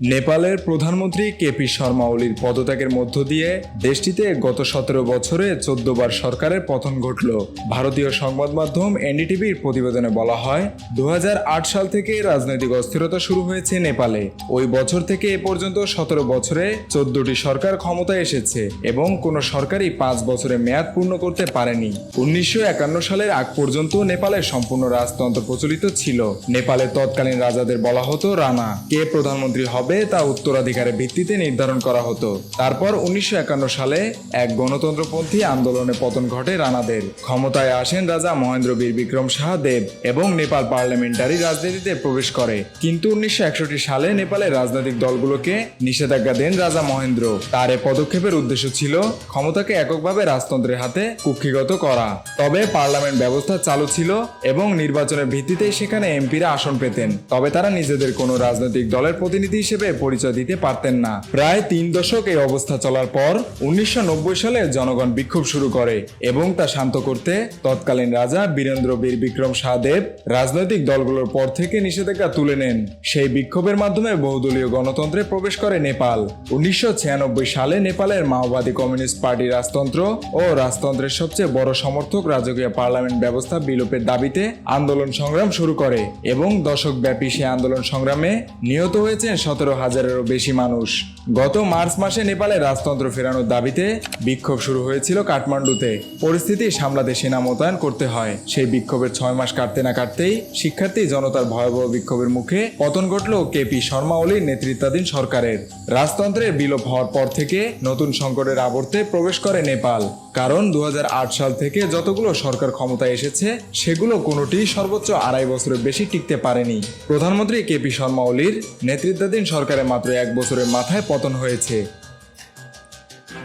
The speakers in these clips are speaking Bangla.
নেপালের প্রধানমন্ত্রী কেপি শর্মা ওলির পদত্যাগের মধ্য দিয়ে দেশটিতে গত সতেরো বছরে চোদ্দ বার সরকারের পতন ঘটল। ভারতীয় সংবাদ মাধ্যম এনডিটিভির প্রতিবেদনে বলা হয় দু হাজার আট সাল থেকে রাজনৈতিক অস্থিরতা শুরু হয়েছে নেপালে। ওই বছর থেকে এ পর্যন্ত সতেরো বছরে চোদ্দটি সরকার ক্ষমতায় এসেছে এবং কোনো সরকারই পাঁচ বছরে মেয়াদ পূর্ণ করতে পারেনি। উনিশশো একান্ন সালের আগ পর্যন্ত নেপালের সম্পূর্ণ রাজতন্ত্র প্রচলিত ছিল। নেপালের তৎকালীন রাজাদের বলা হতো, রানা, কে প্রধানমন্ত্রী হবে তা উত্তরাধিকারের ভিত্তিতে নির্ধারণ করা হতো। তারপর উনিশশো একান্ন সালে এক গণতন্ত্রপন্থী আন্দোলনে পতন ঘটে রানাদের। ক্ষমতায় আসেন রাজা মহেন্দ্র বীর বিক্রম শাহ দেব এবং নেপাল পার্লামেন্টারি রাজনীতিতে প্রবেশ করে। কিন্তু উনিশশো একষট্টি সালে নেপালের রাজনৈতিক দলগুলোকে নিষেধাজ্ঞা দেন রাজা মহেন্দ্র। তার এ পদক্ষেপের উদ্দেশ্য ছিল ক্ষমতাকে এককভাবে রাজতন্ত্রের হাতে কুক্ষিগত করা। তবে পার্লামেন্ট ব্যবস্থা চালু ছিল এবং নির্বাচনের ভিত্তিতেই সেখানে এমপিরা আসন পেতেন। তবে তারা নিজেদের কোনো রাজনৈতিক দলের প্রতিনিধি হিসেবে পরিচয় দিতে পারতেন না। প্রায় তিন দশক এই অবস্থা চলার পর উনিশশো নব্বই সালে জনগণ বিক্ষোভ শুরু করে এবং তা শান্ত করতে তৎকালীন রাজা বীরেন্দ্র বীর বিক্রম শাহদেব রাজনৈতিক দলগুলোর পর থেকে নিষেধাজ্ঞা তুলে নেন। সেই বিক্ষোভের মাধ্যমে বহুদলীয় গণতন্ত্রে প্রবেশ করে নেপাল। উনিশশো ছিয়ানব্বই সালে নেপালের মাওবাদী কমিউনিস্ট পার্টি রাজতন্ত্র ও রাজতন্ত্রের সবচেয়ে বড় সমর্থক রাজকীয় পার্লামেন্ট ব্যবস্থা বিলোপের দাবিতে আন্দোলন সংগ্রাম শুরু করে এবং দশকব্যাপী সে আন্দোলন সংগ্রামে নিহত হয়েছেন সতেরো হাজারেরও বেশি মানুষ। গত মার্চ মাসে নেপালে রাজতন্ত্র ফেরানোর দাবিতে বিক্ষোভ শুরু হয়েছিল কাঠমান্ডুতে। পরিস্থিতি সামলাতে সেনা মোতায়েন করতে হয়। সেই বিক্ষোভের ছয় মাস কাটতে না কাটতেই শিক্ষার্থী জনতার ভয়াবহ বিক্ষোভের মুখে পতন ঘটল কেপি শর্মা ওলির নেতৃত্বাধীন সরকারের। রাজতন্ত্রের বিলোপ হওয়ার পর থেকে নতুন সংকটের আবর্তে প্রবেশ করে নেপাল। কারণ দু হাজার আট সাল থেকে যতগুলো সরকার ক্ষমতায় এসেছে, সেগুলো কোনোটি সর্বোচ্চ আড়াই বছরের বেশি টিকতে পারেনি। প্রধানমন্ত্রী কেপি শর্মা ওলির নেতৃত্বাধীন সরকারের মাত্র এক বছরের মাথায় পতন হয়েছে।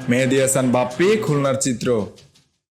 মেহেদি হাসান বাপ্পি খুলনার চিত্র।